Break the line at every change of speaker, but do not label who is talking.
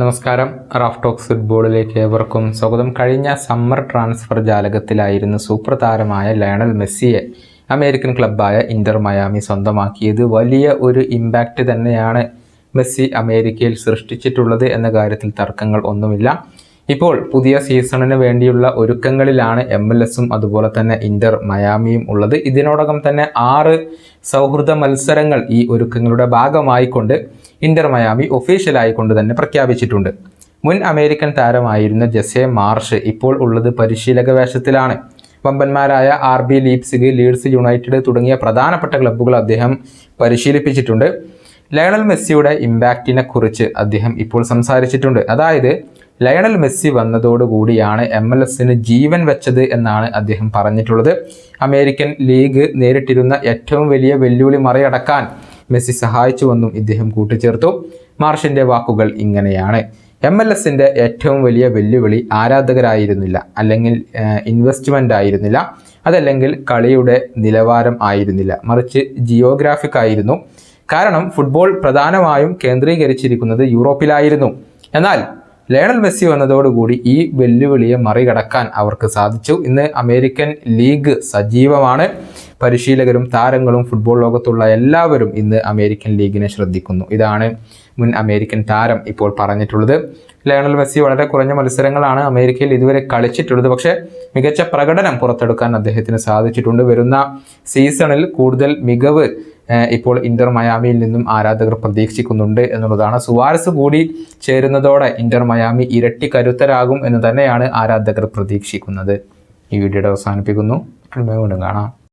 നമസ്കാരം. Raf talks ഫുട്ബോളിലേക്ക് ഏവർക്കും സ്വാഗതം. കഴിഞ്ഞ സമ്മർ ട്രാൻസ്ഫർ ജാലകത്തിലായിരുന്നു സൂപ്പർ താരമായ ലയണൽ മെസ്സിയെ അമേരിക്കൻ ക്ലബ്ബായ ഇന്റർ മയാമി സ്വന്തമാക്കിയത്. വലിയ ഒരു ഇമ്പാക്റ്റ് തന്നെയാണ് മെസ്സി അമേരിക്കയിൽ സൃഷ്ടിച്ചിട്ടുള്ളത് എന്ന കാര്യത്തിൽ തർക്കങ്ങൾ ഒന്നുമില്ല. ഇപ്പോൾ പുതിയ സീസണിന് വേണ്ടിയുള്ള ഒരുക്കങ്ങളിലാണ് എം എൽ എസും അതുപോലെ തന്നെ ഇന്റർ മയാമിയും ഉള്ളത്. ഇതിനോടകം തന്നെ ആറ് സൗഹൃദ മത്സരങ്ങൾ ഈ ഒരുക്കങ്ങളുടെ ഭാഗമായിക്കൊണ്ട് ഇന്റർ മയാമി ഒഫീഷ്യലായിക്കൊണ്ട് തന്നെ പ്രഖ്യാപിച്ചിട്ടുണ്ട്. മുൻ അമേരിക്കൻ താരമായിരുന്ന ജെസെ മാർഷ് ഇപ്പോൾ ഉള്ളത് പരിശീലക വേഷത്തിലാണ്. വമ്പന്മാരായ R B Leipzig Leeds United തുടങ്ങിയ പ്രധാനപ്പെട്ട ക്ലബ്ബുകൾ അദ്ദേഹം പരിശീലിപ്പിച്ചിട്ടുണ്ട്. ലയണൽ മെസ്സിയുടെ ഇമ്പാക്റ്റിനെ കുറിച്ച് അദ്ദേഹം ഇപ്പോൾ സംസാരിച്ചിട്ടുണ്ട്. അതായത് ലയണൽ മെസ്സി വന്നതോടുകൂടിയാണ് എം എൽ എസിന് ജീവൻ വെച്ചത് എന്നാണ് അദ്ദേഹം പറഞ്ഞിട്ടുള്ളത്. അമേരിക്കൻ ലീഗ് നേരിട്ടിരുന്ന ഏറ്റവും വലിയ വെല്ലുവിളി മറികടക്കാൻ മെസ്സി സഹായിച്ചുവെന്നും ഇദ്ദേഹം കൂട്ടിച്ചേർത്തു. മാർഷിന്റെ വാക്കുകൾ ഇങ്ങനെയാണ്. എം എൽ എസിന്റെ ഏറ്റവും വലിയ വെല്ലുവിളി ആരാധകരായിരുന്നില്ല അല്ലെങ്കിൽ ഇൻവെസ്റ്റ്മെന്റ് ആയിരുന്നില്ല അതല്ലെങ്കിൽ കളിയുടെ നിലവാരം ആയിരുന്നില്ല മറിച്ച് ജിയോഗ്രാഫിക് ആയിരുന്നു. കാരണം ഫുട്ബോൾ പ്രധാനമായും കേന്ദ്രീകരിച്ചിരിക്കുന്നത് യൂറോപ്പിലായിരുന്നു. എന്നാൽ ലയണൽ മെസ്സി വന്നതോടുകൂടി ഈ വെല്ലുവിളിയെ മറികടക്കാൻ അവർക്ക് സാധിച്ചു. ഇന്ന് അമേരിക്കൻ ലീഗ് സജീവമാണ്. പരിശീലകരും താരങ്ങളും ഫുട്ബോൾ ലോകത്തുള്ള എല്ലാവരും ഇന്ന് അമേരിക്കൻ ലീഗിനെ ശ്രദ്ധിക്കുന്നു. ഇതാണ് മുൻ അമേരിക്കൻ താരം ഇപ്പോൾ പറഞ്ഞിട്ടുള്ളത്. ലയണൽ മെസ്സി വളരെ കുറഞ്ഞ മത്സരങ്ങളാണ് അമേരിക്കയിൽ ഇതുവരെ കളിച്ചിട്ടുള്ളത്. പക്ഷേ മികച്ച പ്രകടനം പുറത്തെടുക്കാൻ അദ്ദേഹത്തിന് സാധിച്ചിട്ടുണ്ട്. വരുന്ന സീസണിൽ കൂടുതൽ മികവ് ഇപ്പോൾ ഇന്റർ മയാമിയിൽ നിന്നും ആരാധകർ പ്രതീക്ഷിക്കുന്നുണ്ട് എന്നുള്ളതാണ്. സുവാരസ് കൂടി ചേരുന്നതോടെ ഇന്റർ മയാമി ഇരട്ടി കരുത്തരാകും എന്ന് തന്നെയാണ് ആരാധകർ പ്രതീക്ഷിക്കുന്നത്. ഈ വീഡിയോയുടെ അവസാനിപ്പിക്കുന്നു. വീണ്ടും കാണാം.